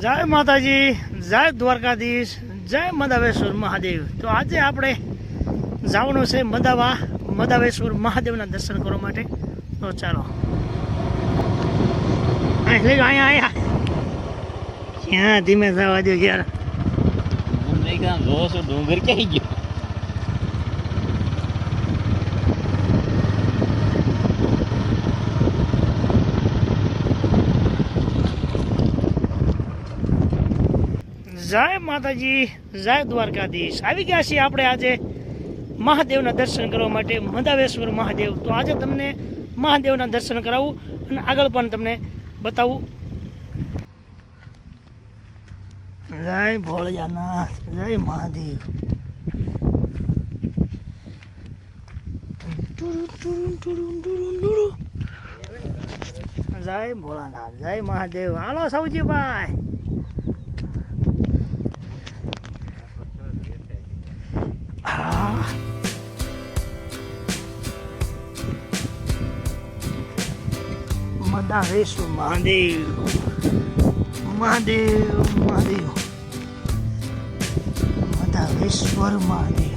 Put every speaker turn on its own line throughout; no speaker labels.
જય માતાજી, જય દ્વારકાધીશ, જય મદાવેશ્વર મહાદેવ. તો આજે આપણે જવાનું છે મદાવા, મદાવેશ્વર મહાદેવના દર્શન કરવા માટે. તો ચાલો. અહીં અહીંયા અહીંયા ક્યાં ધીમે થવા દો યાર?
ડુંગર ક્યાં ગયો?
જય માતાજી, જય દ્વારકાધીશ. આવી ગયા છીએ આપણે આજે મહાદેવના દર્શન કરવા માટે મદાવેશ્વર મહાદેવ. તો આજે તમને મહાદેવના દર્શન કરાવું અને આગળ પણ તમને બતાવું. જય ભોળિયાનાથ, જય મહાદેવ. જય ભોળાનાથ, જય મહાદેવ. હાલો સૌજીભાઈ મદારેશ્વર મહાદેવ મહાદેવ મહાદેવ મદારેશ્વર મહાદેવ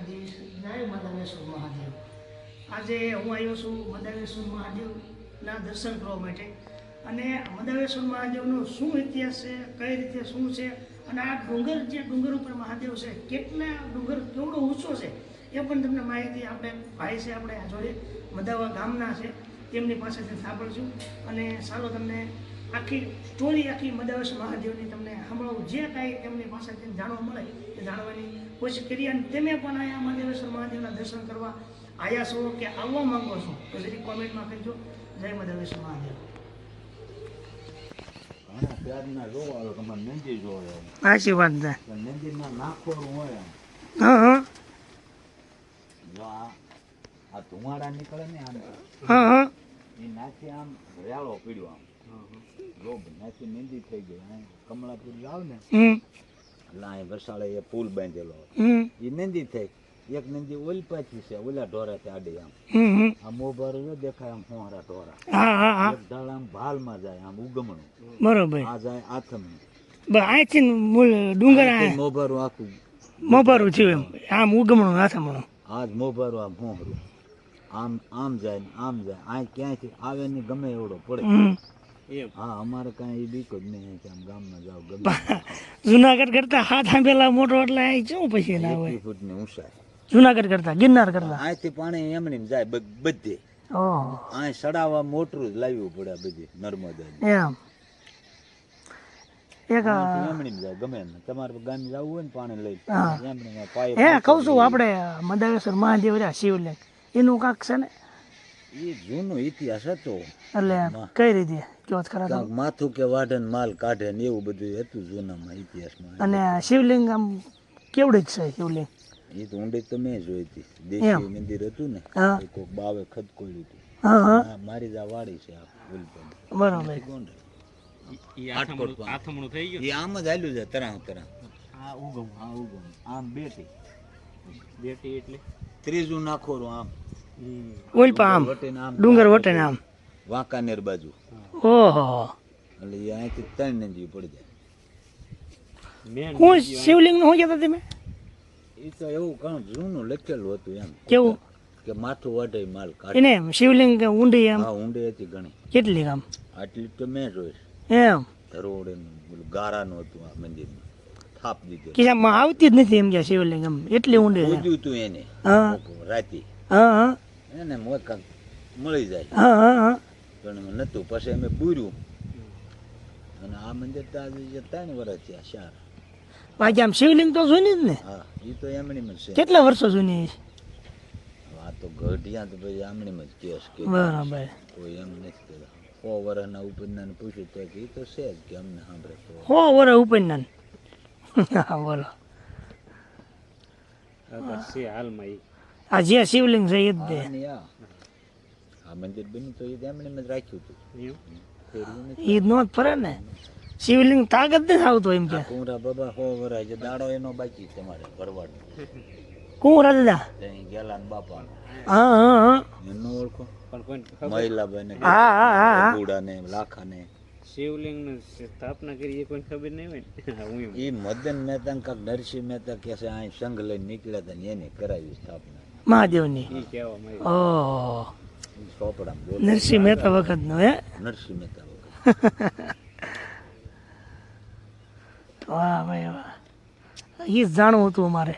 દ્વારકાધીશ જય મદાવેશ્વર મહાદેવ. આજે હું આવ્યો છું મદાવેશ્વર મહાદેવના દર્શન કરવા માટે. અને મદાવેશ્વર મહાદેવનો શું ઇતિહાસ છે, કઈ રીતે શું છે, અને આ ડુંગર જે ડુંગર ઉપર મહાદેવ છે, કેટલા ડુંગર કેવડો ઊંચો છે, એ પણ તમને માહિતી આપણે ભાઈ છે આપણે જોડે, મદાવા ગામના છે, તેમની પાસેથી સાંભળશું અને ચાલો તમને આખી સ્ટોરી આખી મદાવસ મહાદેવની તમને સાંભળવું. જે કાંઈ તેમની પાસેથી જાણવા મળે એ જાણવાની કોશિશ કરી અને તમે પણ અહીંયા મહાદેવેશ્વર મહાદેવના દર્શન કરવા આવ્યા છો કે આવવા માંગો છો તો જરી કોમેન્ટમાં કહેજો. જય મહાદેવેશ્વર મહાદેવ. સાચી વાત છે. હા હા.
જો આ આ ધુમાડા નીકળે ને આમ
હા હા.
એ નાખી આમ રેળો પીડ્યો આમ. જો નાખી થઈ ગઈ અહીં કમળાપુર ને. એટલે અહીં વરસાળે એ પુલ બાંધેલો એ નંદી થઈ. એક નંદી ઓલી પાછી છે ઓલા ઢોરાથી આડી આમ. આ મોબાર દેખાય ઢોરા. એક ઢાળ જાય આમ ઉગમણું.
બરોબર.
આ જાય
મૂળ ડુંગર આ
મોભારું આખું
મોપારું થયું આમ ઉગમણું
આજ મોભારું આમ ફોહરું આમ આમ જાય આમ જાય. આ ક્યાંયથી આવે ને ગમે એવડો પડે. હા અમારે કાંઈ બીક જ નહીં કે આમ ગામમાં જાવ ગમે
જુનાગઢ કરતા હાથ આંબેલા મોટો એટલે શું પછી ના હોય?
ફૂટની ઊંચાઈ.
જુનાગઢ કરતા ગિરનાર કરતા?
અહીંથી પાણી એમની જાય બધે અહીં સડાવવા મોટરું જ લાવવું પડે બધે નર્મદા
એમ. એક
ગમે તમારે ગામ જવું હોય ને પાણી લઈ
હા. કહું છું આપણે મદાવેશ્વર મહાદેવ શિવલિંગ. એનું કાંક છે ને
એ જૂનો ઇતિહાસ હતો.
એટલે કઈ રીતે કયો ખરા
માથું કે વાઢે માલ કાઢે ને એવું બધું હતું જૂનામાં ઇતિહાસમાં.
અને શિવલિંગ આમ કેવડી છે શિવલિંગ?
એ તો ઊંડી તો મેં જોઈ હતી. દેશી મંદિર હતું ને
હા.
એ બાવે ખદકોળ્યું હતું.
હા હા.
મારી જ આ વાડી છે આ ઉલપન
બરોબર.
ગોંડલ.
ઈ
આટકોટ
આથમણું આથમણું થઈ ગયું?
એ આમ જ હાલ્યું છે તરાહ તરાહ. આ ઉગમ આ ઉગમ. આમ બેટી
બેટી એટલે?
ત્રીજું નાખોરું આમ.
ઉલપા આમ ડુંગર વટે ને આમ
વાંકાનેર બાજુ.
ઓહો.
એટલે અહીંથી ત્રણ નદી પડી જાય.
હું શિવલિંગનું શું કહેતા તમે?
એ તો એવું ઘણું જૂનું લખેલું હતું એમ.
કેવું?
કે માથું વાઢે માલ કાઢે.
એને શિવલિંગ કે ઊંડી એમ?
હા ઊંડી હતી ઘણી.
કેટલી આમ?
આટલી તો મેં જોઈ.
એમ.
ધરોડેનું પેલું ગારાનું હતું આ મંદિરમાં થાપ દીધો
કે આમ આવતી જ નથી એમ કે શિવલિંગ એમ. એટલી ઊંડી છે.
પૂજ્યું હતું એને.
હા.
રાતે.
હા હા.
એને મોય કાંક મળી જાય.
હા હા હા.
પણ એમાં નહોતું. પછી અમે પૂર્યું. અને આ મંદિર તો આજે ત્રણ વર્ષ થયા ચાર.
બાકી આમ શિવલિંગ તો જૂની જ ને?
હા એ તો એમણીમાં જ છે.
કેટલા વર્ષો જૂની છે?
આ તો ઘટિયા તો પછી આમણીમાં જ કેસ કે
બરાબર.
કોઈ એમ નથી કહેતા. સો વર્ષના ઉપરનાને પૂછ્યું તો એ તો છે જ કે અમને સાંભળે તો.
હો વર ઉપન્યાન હા બોલો
છે હાલમાં ઈ.
આ જે શિવલિંગ છે. એ જ દે
આ મંદિર બન્યું તો એ એમણે રાખ્યું હતું.
એ નો જ ફરે ને. શિવલિંગ તાકાત નથી આવતો એમ કે.
આ બાબા હો વરાય છે દાડો એનો બાકી તમારે ભરવાડ
કુંરા દાદા?
ગેલા ને બાપા
હા હા હા.
એનો ઓળખો.
મહિલા
બને
હા હા હા હા.
ને લાખા ને શિવલિંગ
શિવલિંગની સ્થાપના કરી એ કોઈ ખબર નહીં હોય ને?
એ મદન મહેતા કાક નરસિંહ મહેતા કે છે અહીં સંઘ લઈને નીકળ્યા હતા ને એને કરાવી સ્થાપના.
મહાદેવની. ઓહ નરસિંહ મહેતા વખત નો હે?
નરસિંહ મહેતા વખત.
વાહ ભાઈ વાહ એ જાણવું હતું અમારે.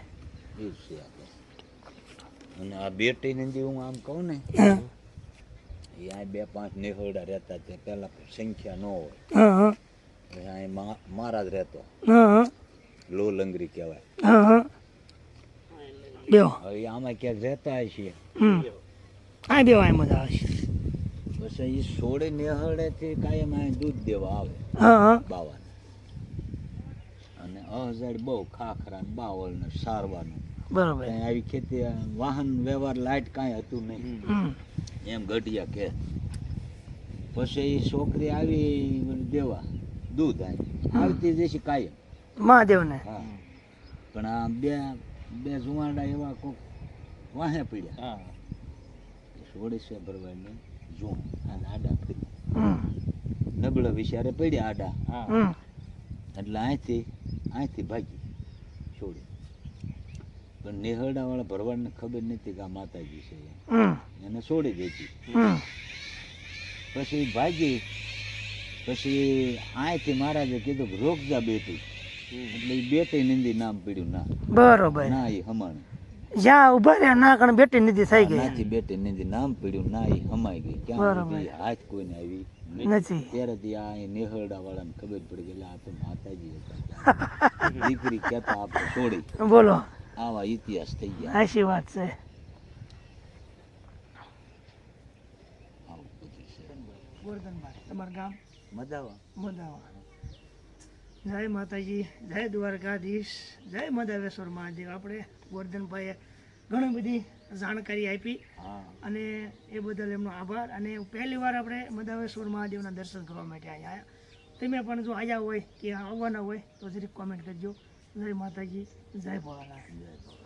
અને આ બેટી નંદી હું આમ કહું ને અહીંયા બે પાંચ નેહરડા રહેતા તે પેલા સંખ્યા ન હોય.
હા હા.
હવે અહીં મા- મહારાજ રહેતો. લો લંગરી કહેવાય.
બેહો
હવે આમાં ક્યાંક રહેતા છે
હમ. આ બેહો આ મજા આવશે
પછી એ સોળે નેહરડેથી કાયમ આય દૂધ દેવા આવે.
હા હા.
બાવાને. અને અહજાડ બહુ ખાખરા ને બાવળ ને સારવાનું.
બરાબર.
આવી ખેતી વાહન વ્યવહાર લાઈટ કાંઈ હતું નહીં. એમ ઘટિયા કે. પછી એ છોકરી આવી મને દેવા દૂધ આવી આવતી જશે કાયમ.
મહાદેવને.
હા. પણ આ બે બે જુવાડા એવા કોક વાહે પડ્યા.
હા.
સોળીસે ભરવાની જૂન અને આડા
પડ્યા
નબળા વિચારે પડ્યા આડા. એટલે અહીંથી અહીંથી ભાગી. છોડી પણ નેહરડા વાળા ભરવાડને ખબર નથી કે આ માતાજી છે. એને છોડી દેતી પછી ભાગી. પછી અહીંથી મહારાજે કીધું કે રોકજા બેટી એટલે એ બેટી નિંદી નામ પડ્યું. ના.
બરોબર.
ના એ હમાણી.
જ્યાં ઊભા રહ્યા ના કણ બેટી નથી થઈ ગઈ.
નાથી બેટી નિંદી નામ પડ્યું ના એ હમાઈ ગઈ. ક્યાં હાથ કોઈને આવી? નહીં.
નથી.
ત્યારેથી આ નેહરડા વાળાને ખબર પડી ગઈ આ તો માતાજી હતા દીકરી કહેતા આપણે છોડી.
બોલો.
આવા ઇતિહાસ થઈ ગયા.
આશી વાત છે. ગોરધનભાઈ તમારું ગામ?
મજામાં.
મદાવા જય માતાજી જય દ્વારકાધીશ જય મદાવેશ્વર મહાદેવ. આપણે ગોરધનભાઈએ ઘણી બધી જાણકારી આપી અને એ બદલ એમનો આભાર. અને પહેલી વાર આપણે મદાવેશ્વર મહાદેવના દર્શન કરવા માટે અહીંયા આવ્યા. તમે પણ જો આવ્યા હોય કે આવવાના હોય તો જરીક કોમેન્ટ કરજો. જય માતાજી જય ભોળાનાથ. જય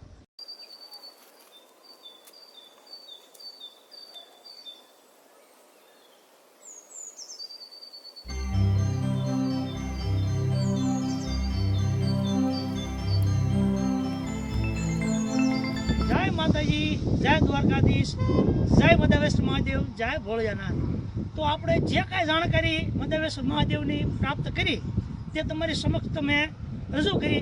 માતાજી, જય દ્વારકાધીશ, જય મધવેશ મહાદેવ, જય ભોળિયાનાથ. તો આપણે જે કાંઈ જાણકારી મધવેશ મહાદેવની પ્રાપ્ત કરી, તે તમારી સમક્ષ તમે રજૂ કરી,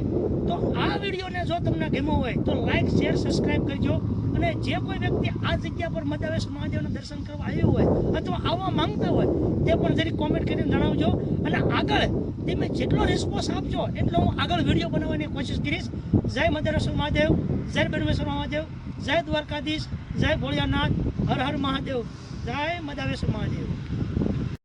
તો આ વિડીયોને જો તમને ગમ્યો હોય, તો લાઇક શેર સબસ્ક્રાઈબ કરજો. અને જે કોઈ વ્યક્તિ આ જગ્યા પર મધવેશ મહાદેવના દર્શન કરવા આવ્યું હોય, અથવા આવવા માંગતા હોય, તે પણ જરી કોમેન્ટ કરીને જણાવજો. અને આગળ તમે જેટલો રિસ્પોન્સ આપજો, એટલો હું આગળ વીડિયો બનાવવાની કોશિશ કરીશ. જય મધરેશ્વર મહાદેવ, જય બડમેશ્વર મહાદેવ. જય દ્વારકાધીશ જય ભોળિયાનાથ હર હર મહાદેવ જય મદાવેશ મહાદેવ.